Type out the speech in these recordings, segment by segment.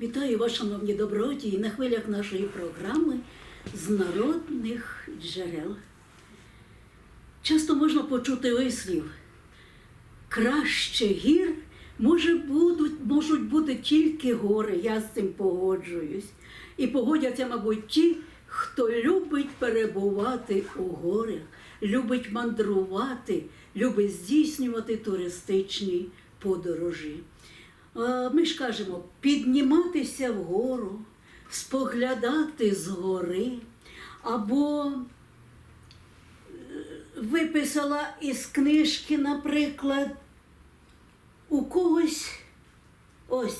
Вітаю вас, шановні добродії, на хвилях нашої програми з народних джерел. Часто можна почути вислів краще гір може будуть, можуть бути тільки гори. Я з цим погоджуюсь. І погодяться, мабуть, ті, хто любить перебувати у горах, любить мандрувати, любить здійснювати туристичні подорожі. Ми ж кажемо, підніматися вгору, споглядати згори, або е, виписала із книжки, наприклад, у когось ось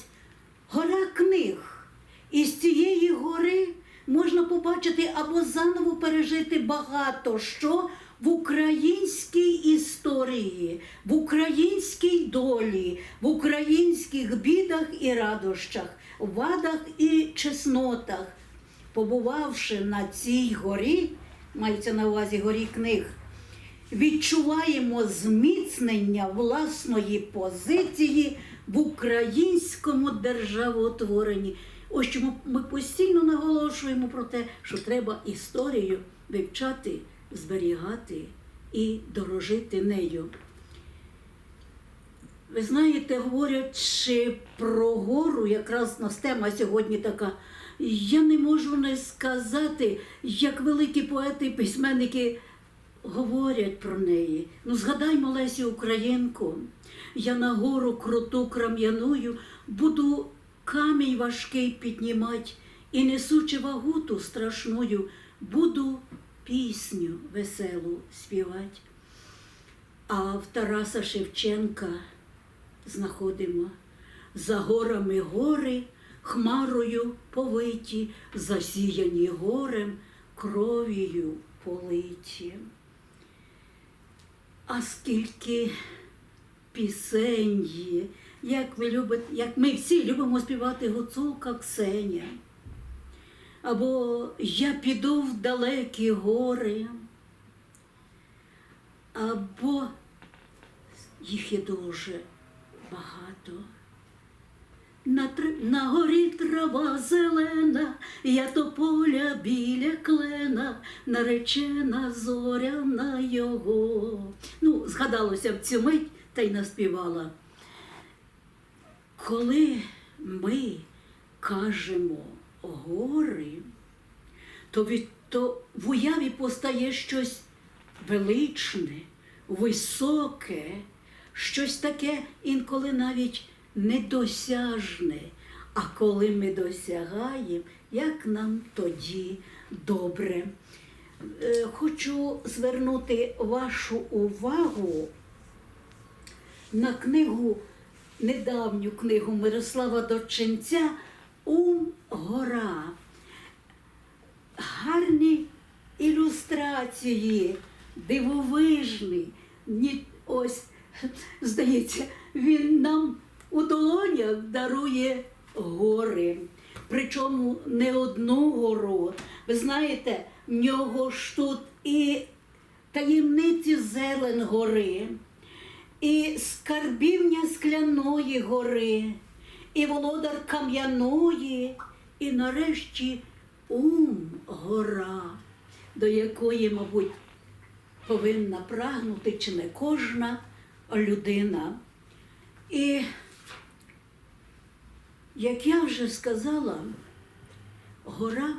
гора книг. І з цієї гори можна побачити або заново пережити багато що в українській історії, в українській долі, в українських бідах і радощах, вадах і чеснотах. Побувавши на цій горі, мається на увазі горі книг, відчуваємо зміцнення власної позиції в українському державотворенні. Ось чому ми постійно наголошуємо про те, що треба історію вивчати, зберігати і дорожити нею. Ви знаєте, говорячи про гору, якраз у нас тема сьогодні така, я не можу не сказати, як великі поети і письменники говорять про неї. Ну, згадаймо Лесю Українку. Я на гору круту крам'яною буду камінь важкий піднімать і несучи вагу ту страшною, буду пісню веселу співать. А в Тараса Шевченка знаходимо за горами гори, хмарою повиті, засіяні горем, кров'ю политі. А скільки пісень є, як ви любите, як ми всі любимо співати гуцулка Ксеня. Або я піду в далекі гори, або їх є дуже багато. На, тр... на горі трава зелена, я тополя біля клена, наречена зоряна його. Ну, згадалося в цю мить та й наспівала. Коли ми кажемо гори, то, від, то в уяві постає щось величне, високе, щось таке інколи навіть недосяжне. А коли ми досягаємо, як нам тоді добре. Е, Хочу звернути вашу увагу на книгу, недавню книгу Мирослава Доченця Ум гора. Гарні ілюстрації, дивовижний. Ні, ось, здається, він нам у долонях дарує гори. Причому не одну гору. Ви знаєте, в нього ж тут і таємниці зелен гори, і скарбівня скляної гори, і володар кам'яної, і нарешті ум гора, до якої, мабуть, повинна прагнути чи не кожна людина. І, як я вже сказала, гора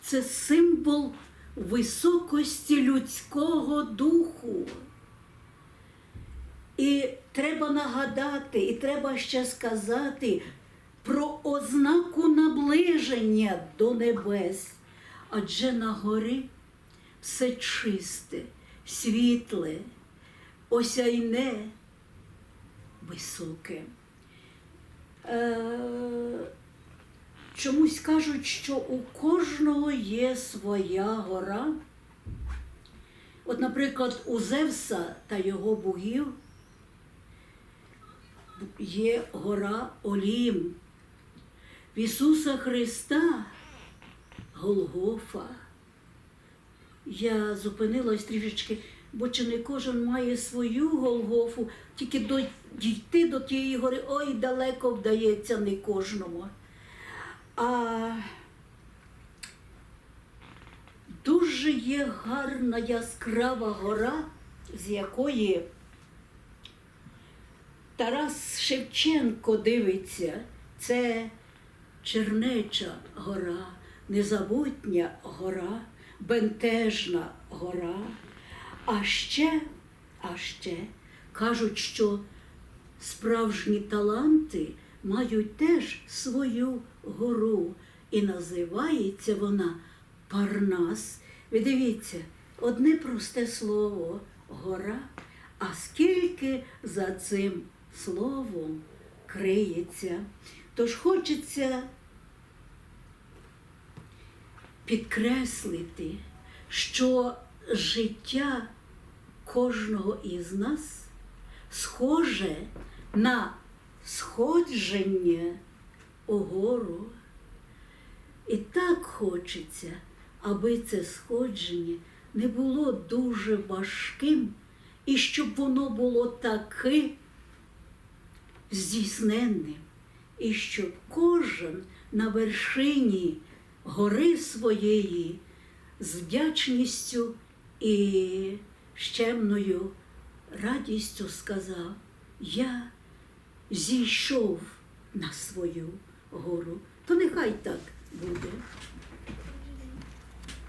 це символ високості людського духу. І треба нагадати, і треба ще сказати про ознаку наближення до небес. Адже на горі все чисте, світле, осяйне, високе. Е, чомусь кажуть, що у кожного є своя гора. От, наприклад, у Зевса та його богів є гора Олім. В Ісуса Христа Голгофа. Я зупинилась трішечки, бо чи не кожен має свою Голгофу, тільки дійти до тієї гори, ой, далеко вдається не кожному. А дуже є гарна яскрава гора, з якої Тарас Шевченко дивиться. Це Чернеча гора, незабутня гора, бентежна гора. А ще, а ще кажуть, що справжні таланти мають теж свою гору, і називається вона Парнас. Ви дивіться, одне просте слово гора, а скільки за цим словом криється. Тож хочеться підкреслити, що життя кожного із нас схоже на сходження угору. І так хочеться, аби це сходження не було дуже важким, і щоб воно було таки здійсненним, і щоб кожен на вершині гори своєї з вдячністю і щемною радістю сказав, я зійшов на свою гору. То нехай так буде.